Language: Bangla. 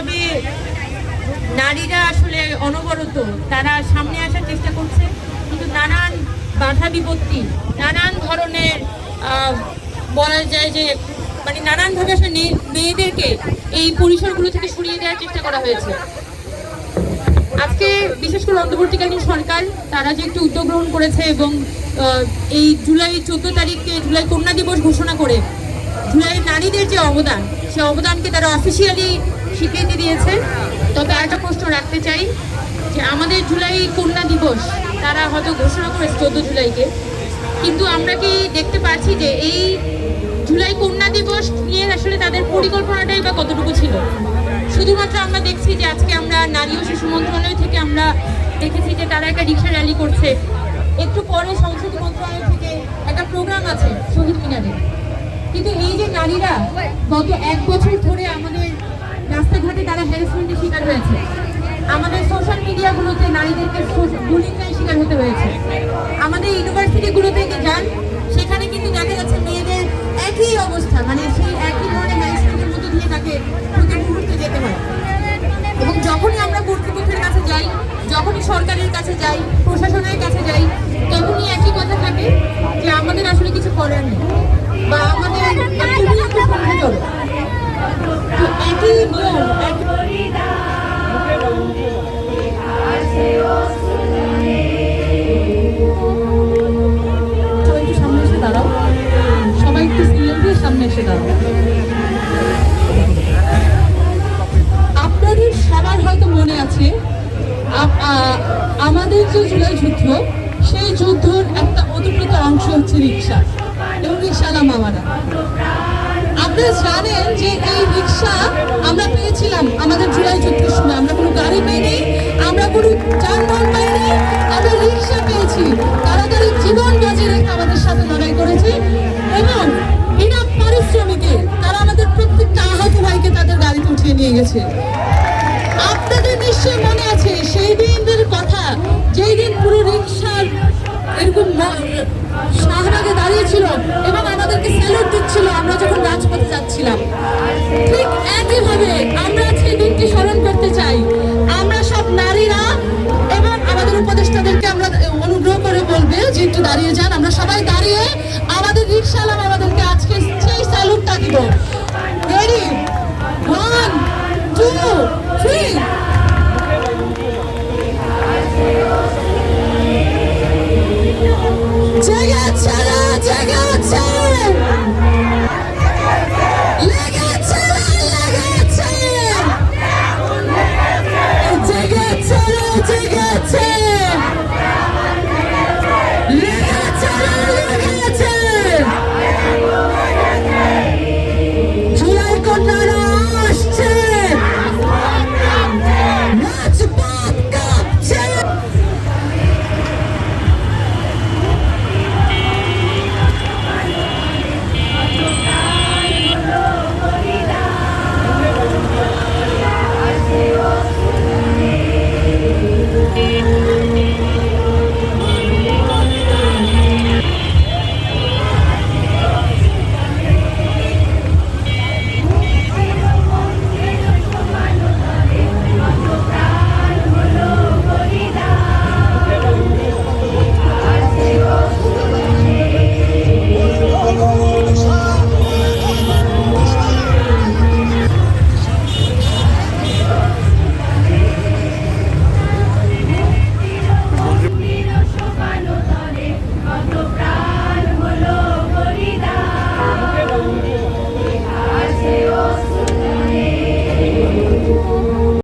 যেভাবে নারীরা আসলে অনবরত তারা সামনে আসার চেষ্টা করছে, কিন্তু নানান বাধা বিপত্তি, নানান ধরনের বলা যায় যে মানে নানানভাবে আসলে মেয়েদেরকে এই পরিসরগুলো থেকে সরিয়ে দেওয়ার চেষ্টা করা হয়েছে। আজকে বিশেষ করে অন্তর্বর্তীকালীন সরকার, তারা যে একটু উদ্যোগ গ্রহণ করেছে এবং এই জুলাই চোদ্দ তারিখকে জুলাই কন্যা দিবস ঘোষণা করে নারীদের যে অবদান, সে অবদানকে তারা অফিসিয়ালি স্বীকৃতি দিয়েছে। তবে একটা প্রশ্ন রাখতে চাই, যে আমাদের জুলাই কন্যা দিবস তারা হয়তো ঘোষণা করেছে চোদ্দ জুলাইকে। কিন্তু আমরা কি দেখতে পাচ্ছি যে এই জুলাই কন্যা দিবস নিয়ে আসলে তাদের পরিকল্পনাটাই বা কতটুকু ছিল? শুধুমাত্র আমরা দেখছি যে আজকে আমরা নারী ও শিশু মন্ত্রণালয় থেকে আমরা দেখেছি যে তারা একটা রিক্সা র্যালি করছে। একটু পরে সংসদীয় মন্ত্রণালয় থেকে একটা প্রোগ্রাম আছে শহীদ মিনারে। কিন্তু এই যে নারীরা গত এক বছর ধরে আমাদের রাস্তাঘাটে তারা হ্যারাসমেন্টের শিকার হয়েছে। আমাদের সোশ্যাল মিডিয়াগুলোতে নারীদেরকে বুলিংয়ের শিকার হতে হয়েছে। আমাদের ইউনিভার্সিটিগুলোতে যান যুদ্ধ, সেই যুদ্ধর একটা অতপ্রত অংশ হচ্ছে রিক্সা এবং রিক্সালা মামারা। আপনারা জানেন যে এই রিক্সা আমরা পেয়েছিলাম আমাদের জুলাই যুদ্ধের সময়। আমরা কোনো গাড়ি পাইনি, আমরা কোনো যানবাহন পাইনি, আমরা রিক্সা পেয়েছি। তারা তাদের জীবন বাজি রেখে আমাদের সাথে লড়াই করেছে এবং বিনা পারিশ্রমিকে তারা আমাদের প্রত্যেকটা আহত ভাইকে তাদের গাড়িতে উঠিয়ে নিয়ে গেছে। এরকম শাহবাগে দাঁড়িয়েছিল এবং আমাদেরকে স্যালুট দিচ্ছিল আমরা যখন রাজপথে যাচ্ছিলাম। ঠিক একইভাবে